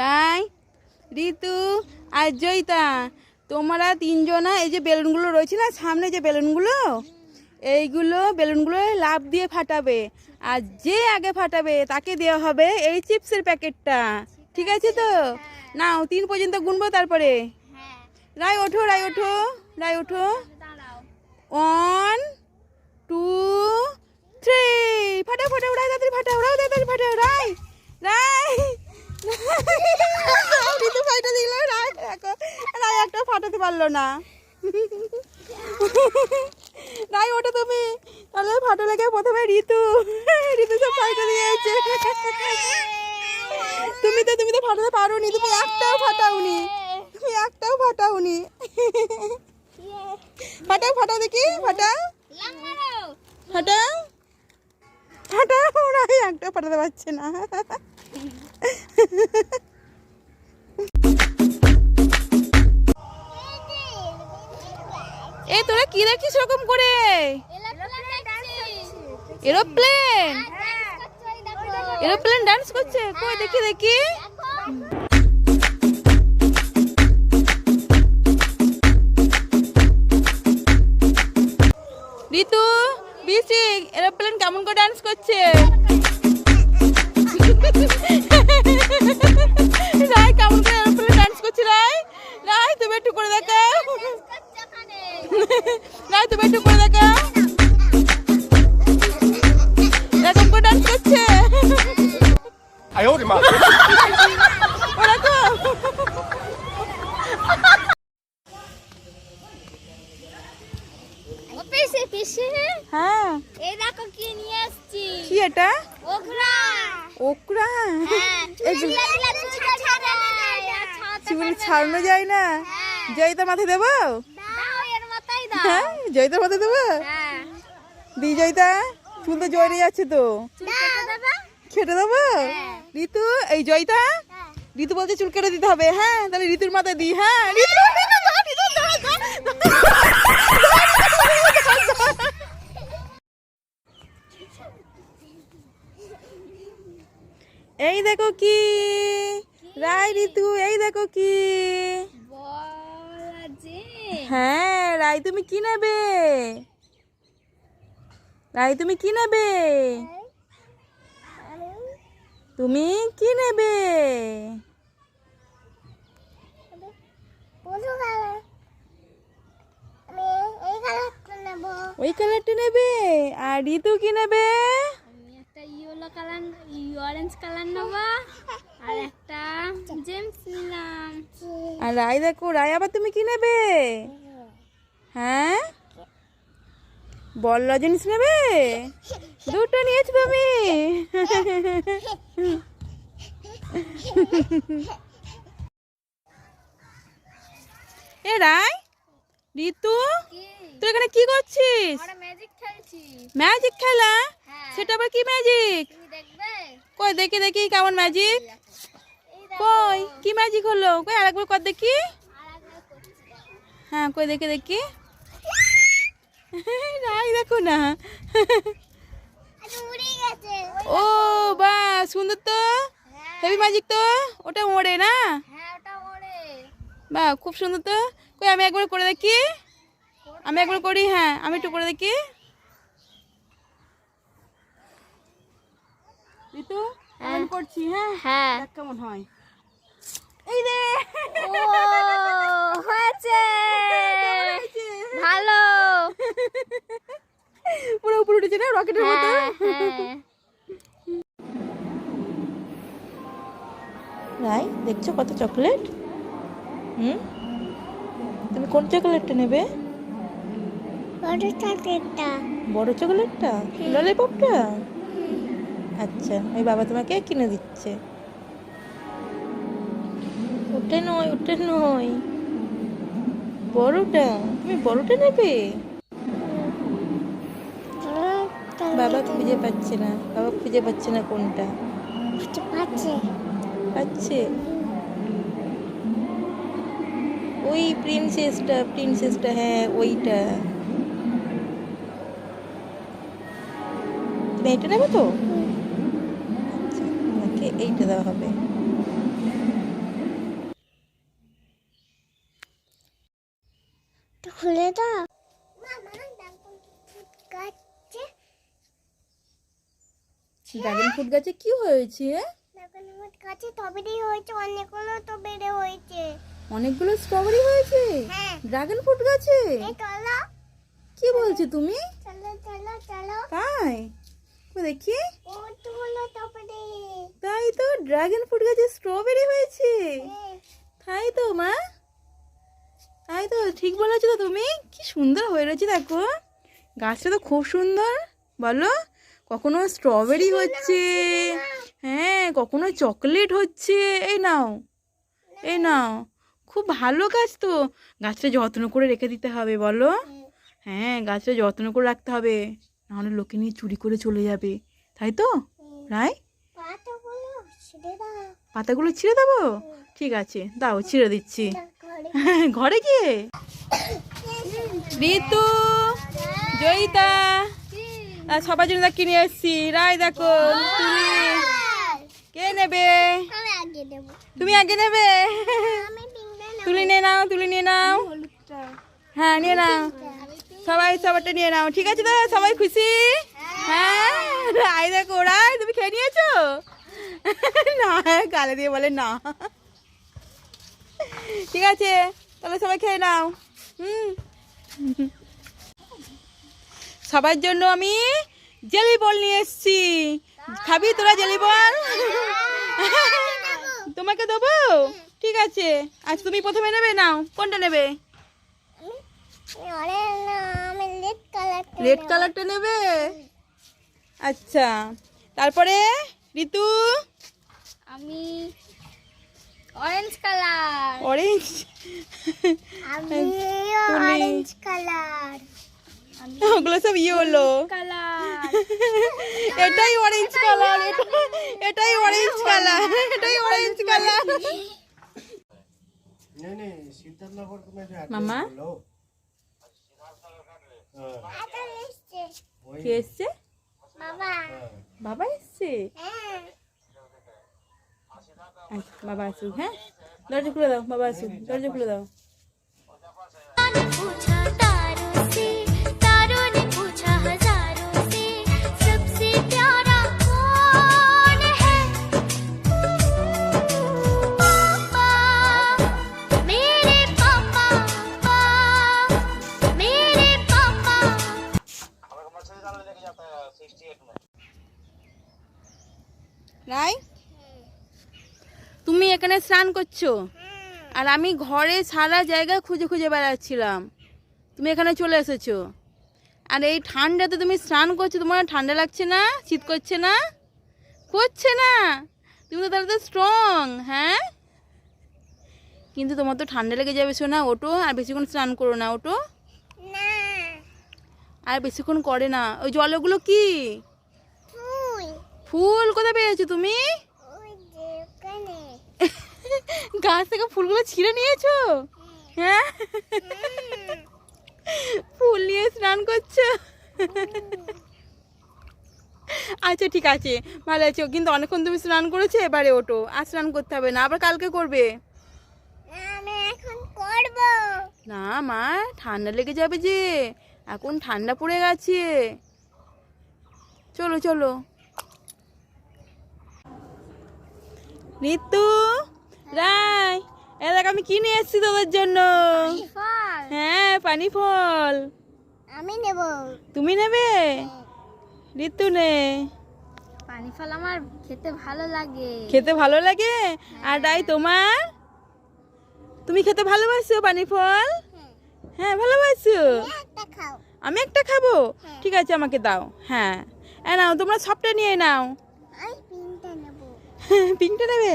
রাই, ঋতু আর জয়িতা, তোমরা তিনজনা এই যে বেলুনগুলো রয়েছে না, সামনে যে বেলুনগুলো, এইগুলো বেলুনগুলো লাভ দিয়ে ফাটাবে। আর যে আগে ফাটাবে, তাকে দেওয়া হবে এই চিপসের প্যাকেটটা। ঠিক আছে তো? নাও, তিন পর্যন্ত গুনবো তারপরে। রায় ওঠো রায় ওঠো রায় ওঠো। ওয়ান টু থ্রি ফাটাও ফাটাও, রাই, তাড়াতাড়ি ফাটাও, রাই, তাড়াতাড়ি ফাটাও, রাই রাই। ঋতু ফাইটা দিল রাই দেখো। একটা ফাটাতে পারল না। রাই ওটা তুমি তাহলে ফাটো লেগে প্রথমে ঋতু। ঋতু সব ফাইটা দিয়েছে। তুমি তো তুমি তো ফাটাতে পারোনি, তুমি একটাও ফাটাওনি। তুমি একটাও ফাটাওনি। ফাটাও ফাটাও দেখি, ফাটাও। ফাটাও। ফাটাও রাই একটা ফাটাতে পারছে না। এ, তোরা কি দেখিস রকম করে? এরোপ্লেন। এরোপ্লেন ডান্স করছে। কই, দেখি দেখি। ঋতু বিসি এরোপ্লেন কেমন করে ডান্স করছে? রায় কেমন করে ডান্স করছি রায়? রায় তুমি একটু করে দেখো। রায় তুমি একটু করে হ্যাঁ। দেখো। এরকম ডান্স করছে। ওরা হ্যাঁ। কি নিয়ে আসছি এটা? ওকরা? হ্যাঁ। চুল ছাড়ানো যায় না? জয়িতা মাথায় দেবো? হ্যাঁ জয়িতার মাথায় দেবো? হ্যাঁ। দি জয়িতা চুল তো জয় যাচ্ছে তো। খেটে দেবো? হ্যাঁ। ঋতু এই জয়িতা হ্যাঁ। ঋতু বলছে চুল কেটে দিতে হবে। হ্যাঁ তাহলে ঋতুর মাথায় দিই হ্যাঁ ঋতু ঋতু, দাও, ঋতু, দাও, দাও, দাও। এই দেখো কি? রাই ঋতু এই দেখো কি? হ্যাঁ রাই তুমি কি নেবে? রাই তুমি কি নেবে? তুমি কি নেবে। ওই কালারটা নেবে? আর ঋতু কি নেবে? একটা ইয়েলো কালার অরেঞ্জ কালার নেব। আর একটা জেমস নিলাম। আর রাই দেখো রাই আবার তুমি কি নেবে? হ্যাঁ? বল লজেন্স নেবে? দুটো নিয়েছো তুমি। এ রাই ঋতু তুই এখানে কি করছিস? ম্যাজিক খেলা? হ্যাঁ। সেটা আবার কি ম্যাজিক কই দেখি দেখি কেমন ম্যাজিক কই কি ম্যাজিক হলো? কই আরেকবার কর দেখি। হ্যাঁ কই দেখি দেখি। রাই দেখো না। ও বা সুন্দর তো। হেভি ম্যাজিক তো। ওটা ওড়ে না? হ্যাঁ বা খুব সুন্দর তো। কই আমি একবার করে দেখি। আমি একবার করি হ্যাঁ আমি একটু করে দেখি। ঋতু আমি করছি হ্যাঁ? হ্যাঁ। কেমন হয়। এই রে! ও হয়েছে। ভালো। পুরো উপরে উঠেছে না রকেটের মতো? হ্যাঁ হ্যাঁ। রাই দেখছ কত চকলেট? হুম? তুমি কোন চকলেটটা নেবে? বড় চকলেটটা। বড় চকলেটটা? ললিপপটা? আচ্ছা ওই বাবা তোমাকে কিনে দিচ্ছে। ওটা নয় ওটা নয়। বড়টা? তুমি বড়টা নেবে? বাবা খুঁজে পাচ্ছে না বাবা খুঁজে পাচ্ছে না কোনটা। আছে পাচ্ছে? ওই প্রিন্সেসটা প্রিন্সেসটা হ্যাঁ ওইটা। এটা এইটা নেবে তো? আচ্ছা, আমাকে এইটা দেওয়া হবে। খুলে দাও। ড্রাগন ফ্রুট গাছে কি হয়েছে? ড্রাগন ফ্রুট গাছে টবেরই হয়েছে অনেকগুলো বেড়ে হয়েছে। অনেকগুলো স্ট্রবেরি হয়েছে। হ্যাঁ। ড্রাগন ফ্রুট গাছে? কি বলছো তুমি? তাই? দেখি। তাই তো ড্রাগন ফ্রুট গাছে স্ট্রবেরি হয়েছে। হ্যাঁ, তাই তো মা। তাই তো ঠিক বলেছ তো তুমি? কি সুন্দর হয়ে রয়েছে দেখো। গাছটা তো খুব সুন্দর। বলো কখনো স্ট্রবেরি হচ্ছে? হ্যাঁ কখনো চকলেট হচ্ছে? এই নাও। এই নাও। খুব ভালো গাছ তো। গাছটা যত্ন করে রেখে দিতে হবে বলো। হ্যাঁ গাছটা যত্ন করে রাখতে হবে। নাহলে লোকে নিয়ে চুরি করে চলে যাবে। তাই তো? রায় পাতাগুলো ছিঁড়ে দেবো? ঠিক আছে দাও ছিঁড়ে দিচ্ছি। ঘরে গিয়ে? ঋতু জয়িতা সবার জন্য কিনে এসছি? রায় দেখো তুলি কে নেবে? তুমি আগে নেবে? তুলি নিয়ে নাও, তুলি নিয়ে নাও। হ্যাঁ নিয়ে নাও। সবাই সবারটা নিয়ে নাও। ঠিক আছে তো? সবাই খুশি? হ্যাঁ। রায় দেখো রায় তুমি খেয়ে নিয়েছো? না, গালে দিয়ে বলে না। ঠিক আছে, তাহলে সবাই খেয়ে নাও। সবার জন্য আমি জেলি বল নিয়ে এসেছি। খাবি তোরা জেলি বল? তোমাকে দেবো? ঠিক আছে। আচ্ছা তুমি প্রথমে নেবে? নাও কোনটা নেবে? রেড কালার রেড কালারটা নেবে? আচ্ছা তারপরে ঋতু? আমি অরেঞ্জ কালার অরেঞ্জ আমি অরেঞ্জ কালার ওগুলো সব ইয়ে কালার এটাই অরেঞ্জ কালার এটাই অরেঞ্জ কালার এটাই অরেঞ্জ কালার মামা? আচ্ছা, কে এসছে? বাবা এসছে? আচ্ছা, বাবা আসুক হ্যাঁ? দরজা খুলে দাও বাবা আসুক দরজা খুলে দাও। স্নান করছ? আর আমি ঘরে সারা জায়গা খুঁজে খুঁজে বেড়াচ্ছিলাম। তুমি এখানে চলে এসেছ। আর এই ঠান্ডাতে তুমি স্নান করছ তোমার ঠান্ডা লাগছে না? শীত করছে না? করছে না? তুমি তো তাহলে তো স্ট্রং হ্যাঁ? কিন্তু তোমার তো ঠান্ডা লেগে যাবে শোনা ওটো আর বেশিক্ষণ স্নান করো না ওটো আর বেশিক্ষণ করে না। ওই জলগুলো কি? ফুল কোথায় পেয়েছ তুমি? গাছ থেকে ফুলগুলো ছিঁড়ে নিয়েছো? হ্যাঁ? ফুল নিয়ে স্নান করছ? আচ্ছা ঠিক আছে। ভালো আছে। কিন্তু অনেকক্ষণ তুমি স্নান করেছ এবারে ওটো আর স্নান করতে হবে না। আবার কালকে করবে? না মা ঠান্ডা লেগে যাবে যে। এখন ঠান্ডা পড়ে গেছে। চলো চলো। ঋতু রাই এ দেখ আমি কিনে এসেছি তোদের জন্য? হ্যাঁ পানি ফল। আমি নেব। তুমি নেবে? ঋতু নে। পানি ফল আমার খেতে ভালো লাগে। খেতে ভালো লাগে? আর রাই তোমার? তুমি খেতে ভালোবাসো পানি ফল? হ্যাঁ। ভালোবাসো। একটা খাও। আমি একটা খাব? ঠিক আছে আমাকে দাও। হ্যাঁ। নাও তোমরা সবটা নিয়ে নাও। পিঙ্কটা নেবে?